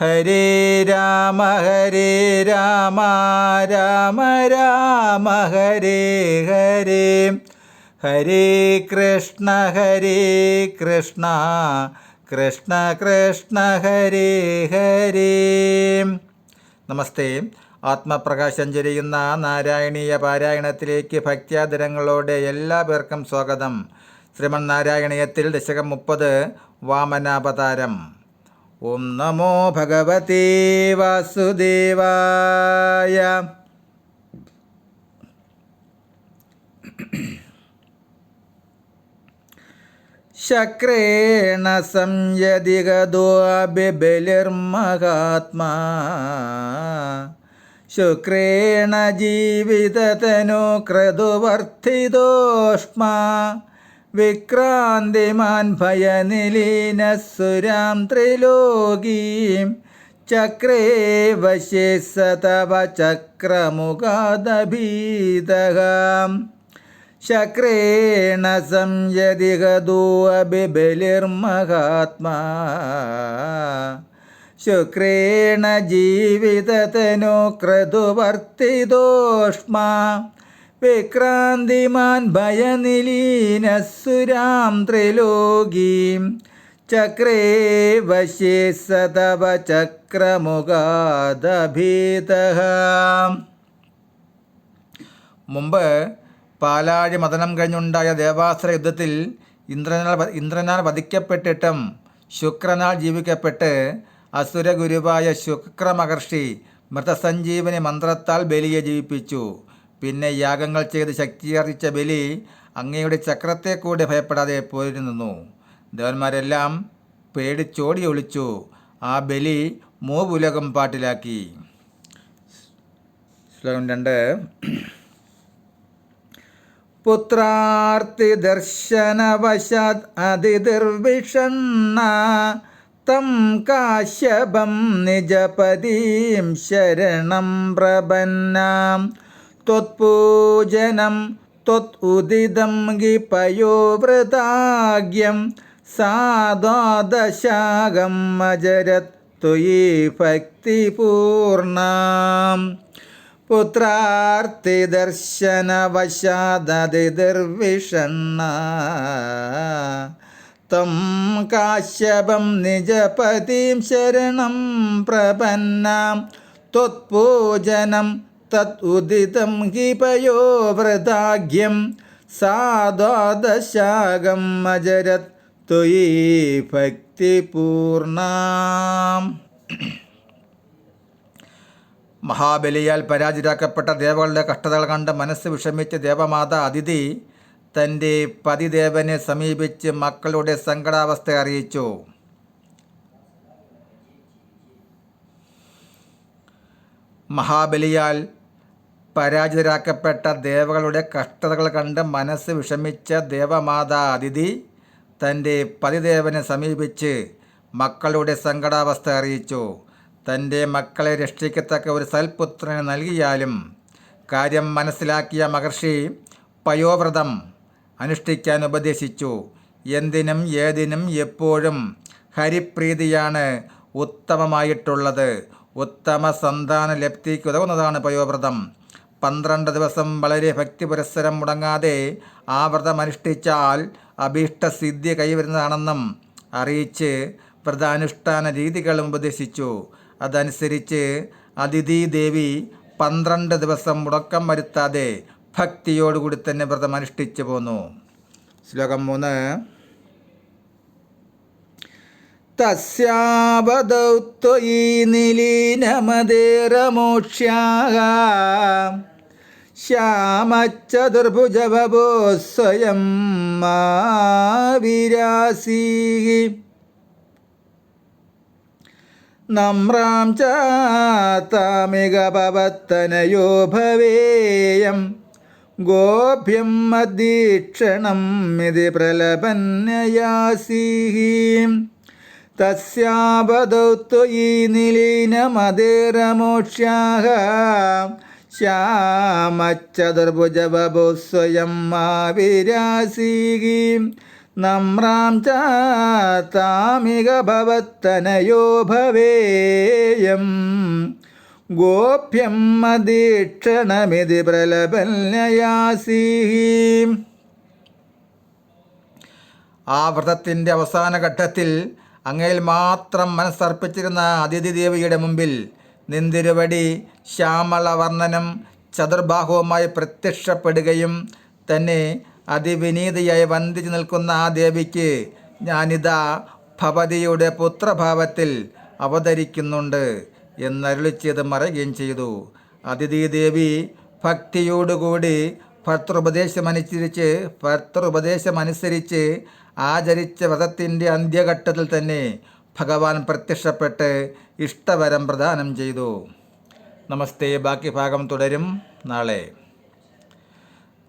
ഹരേ രാമ ഹരേ രാമ രാമ രാമ ഹരേ ഹരേ. ഹരേ കൃഷ്ണ ഹരേ കൃഷ്ണ കൃഷ്ണ കൃഷ്ണ ഹരേ ഹരേ. നമസ്തേ. ആത്മപ്രകാശം ചൊരിയുന്ന നാരായണീയ പാരായണത്തിലേക്ക് ഭക്ത്യാദരങ്ങളോടെ എല്ലാ പേർക്കും സ്വാഗതം. ശ്രീമൻ നാരായണീയത്തിൽ ദശകം മുപ്പത് വാമനാവതാരം. ഓം നമോ ഭഗവതേ വാസുദേവായ. ശക്രേണ സംയതിഗതോബിബലിർമഹാത്മാ ശുക്രേണ ജീവിതതനു ക്രതുവർത്തിതോഷ്മാ. വിക്രാന്തിമാൻ ഭയനിലീനസുരാം ത്രിലോകീം ചക്രേ വശേ സതവ ചക്രമുഖാദഭീതകാം. ശക്രേണ സംയതിഗതോബിബലിർമഹാത്മാ ശുക്രേണ ജീവിതതനു ക്രതുവർത്തിതോഷ്മാ വിക്രാന്തിമാൻ ഭയനിലീനസുരാം ത്രിലോകീം ചക്രേ വശേ സതവ ചക്രമുഖാദഭീത. മുമ്പ് പാലാഴി മതനം കഴിഞ്ഞുണ്ടായ ദേവാസ്ത്ര യുദ്ധത്തിൽ ഇന്ദ്രനാൽ ഇന്ദ്രനാൽ വധിക്കപ്പെട്ടിട്ടും ശുക്രനാൽ ജീവിക്കപ്പെട്ട് അസുരഗുരുവായ ശുക്രമഹർഷി മൃതസഞ്ജീവനി മന്ത്രത്താൽ ബലിയെ ജീവിപ്പിച്ചു. പിന്നെ യാഗങ്ങൾ ചെയ്ത് ശക്തിയാർജിച്ച ബലി അങ്ങയുടെ ചക്രത്തെ കൂടെ ഭയപ്പെടാതെ പോയിരുന്നു ദേവന്മാരെല്ലാം പേടിച്ചോടി ഒളിച്ചു. ആ ബലി മൂവുലകം പാട്ടിലാക്കി. ശ്ലോകം രണ്ട്. പുത്രാർത്തി ദർശനവശാത് അതിർവിഷണ്ണ തം കാശ്യപം നിജപദീം ശരണം പ്രപന്നാം ത്വത്പൂജനം ത്വത് ഉദിതം ഗിപയോവൃതാഗ്യം സാദാദശാകം അജരത് ത്വയി ദർശനവശാദതി പുത്രാർത്തിദർശനവശാദതിർവിഷണ്ണ തം കാശ്യപം നിജപതിം ശരണം പ്രപന്നം ത്വത്പൂജനം തത് ഉദിതം ഹിപയോ വൃതാഗ്യം സാദ്വാദശാകം അജരത് ത്വയി ഭക്തിപൂർണ മഹാബലിയാൽ പരാജിതരാക്കപ്പെട്ട ദേവകളുടെ കഷ്ടതകൾ കണ്ട് മനസ്സ് വിഷമിച്ച ദേവമാത അതിഥി തന്റെ പതിദേവനെ സമീപിച്ച് മക്കളുടെ സങ്കടാവസ്ഥ അറിയിച്ചു. മഹാബലിയാൽ പരാജിതരാക്കപ്പെട്ട ദേവകളുടെ കഷ്ടതകൾ കണ്ട് മനസ്സ് വിഷമിച്ച ദേവമാതാ അതിഥി തന്റെ പതിദേവനെ സമീപിച്ച് മക്കളുടെ സങ്കടാവസ്ഥ അറിയിച്ചു. തന്റെ മക്കളെ രക്ഷിക്കത്തക്ക ഒരു സൽപുത്രനെ നൽകിയാലും കാര്യം മനസ്സിലാക്കിയ മഹർഷി പയോവ്രതം അനുഷ്ഠിക്കാൻ ഉപദേശിച്ചു. എന്തിനും ഏതിനും എപ്പോഴും ഹരിപ്രീതിയാണ് ഉത്തമമായിട്ടുള്ളത്. ഉത്തമ സന്താന ലബ്ധിക്ക് ഉതകുന്നതാണ് പയോവ്രതം. പന്ത്രണ്ട് ദിവസം വളരെ ഭക്തി പുരസ്സരം മുടങ്ങാതെ ആ വ്രതം അനുഷ്ഠിച്ചാൽ അഭീഷ്ടസിദ്ധി കൈവരുന്നതാണെന്നും അറിയിച്ച് വ്രതാനുഷ്ഠാന രീതികളും ഉപദേശിച്ചു. അതനുസരിച്ച് അതിഥി ദേവി പന്ത്രണ്ട് ദിവസം മുടക്കം വരുത്താതെ ഭക്തിയോടുകൂടി തന്നെ വ്രതം അനുഷ്ഠിച്ചു പോന്നു. ശ്ലോകം മൂന്ന്. തസ്യാവതൗ ത്വയി നിലീനമതേരമോക്ഷ്യാः ശ്യാമച്ചതുർഭുജഭവോ സ്വയം മാവിരാസീ നമ്രാം ചാത്താമിക പവത്തനയോ ഭവേയം ഗോഭ്യം മദീക്ഷണം ഇതി പ്രലപന്നയാസീം. തസ്യാപദൗ ത്വയി നിലീനമതേരമോക്ഷ്യാഹ. ശ്യാമച്ചതുർഭുജബഭു സ്വയം മാവിരാസീം നമ്രാം ചാത്താമിക ഭവത്തനയോ ഭവേയം. ഗോപ്യം മദീക്ഷണമിതി പ്രലപന്യയാസീം ആ വ്രതത്തിന്റെ അവസാന ഘട്ടത്തിൽ അങ്ങയിൽ മാത്രം മനസ്സർപ്പിച്ചിരുന്ന അതിഥി ദേവിയുടെ മുമ്പിൽ നിന്തിരുവടി ശ്യാമളവർണനം ചതുർബാഹുവുമായി പ്രത്യക്ഷപ്പെടുകയും തന്നെ അതിവിനീതയായി വന്ദിച്ചു നിൽക്കുന്ന ആ ദേവിക്ക് ഞാനിതാ ഭവതിയുടെ പുത്രഭാവത്തിൽ അവതരിക്കുന്നുണ്ട് എന്നരുളി ചെയ്ത് മറയുകയും ചെയ്തു. അതിഥി ദേവി ഭക്തിയോടുകൂടി ഭർത്തൃപദേശമനുസരിച്ച് ഭർത്തൃപദേശമനുസരിച്ച് ആചരിച്ച വ്രതത്തിന്റെ അന്ത്യഘട്ടത്തിൽ തന്നെ ഭഗവാൻ പ്രത്യക്ഷപ്പെട്ട് ഇഷ്ടവരം പ്രദാനം ചെയ്തു. നമസ്തേ ബാക്കി ഭാഗം തുടരും നാളെ.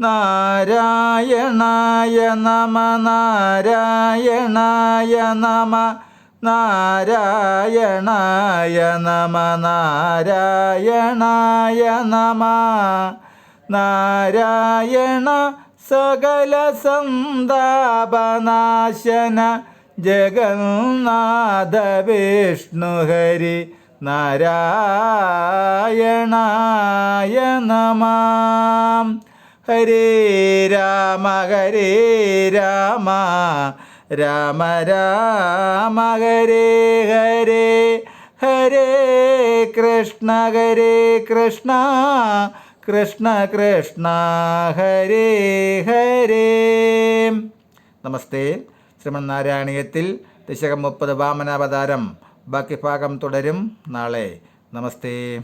നാരായണായ നമ നാരായണായ നമ നാരായണായ നമ നാരായണായ നമ നാരായണ സകല സന്താപനാശന ജഗന്നാഥ വിഷ്ണുഹരി നാരായണായ നമാം. ഹരേ രാമ ഹരേ രാമ. രാമ രാമ ഹരേ ഹരേ. ഹരേ കൃഷ്ണ ഹരേ കൃഷ്ണ. കൃഷ്ണ കൃഷ്ണ ഹരേ ഹരേ. നമസ്തേ. ശ്രീമന്നാരായണീയത്തിൽ ദശകം മുപ്പത് വാമനാവതാരം ബാക്കി ഭാഗം തുടരും നാളെ. നമസ്തേ.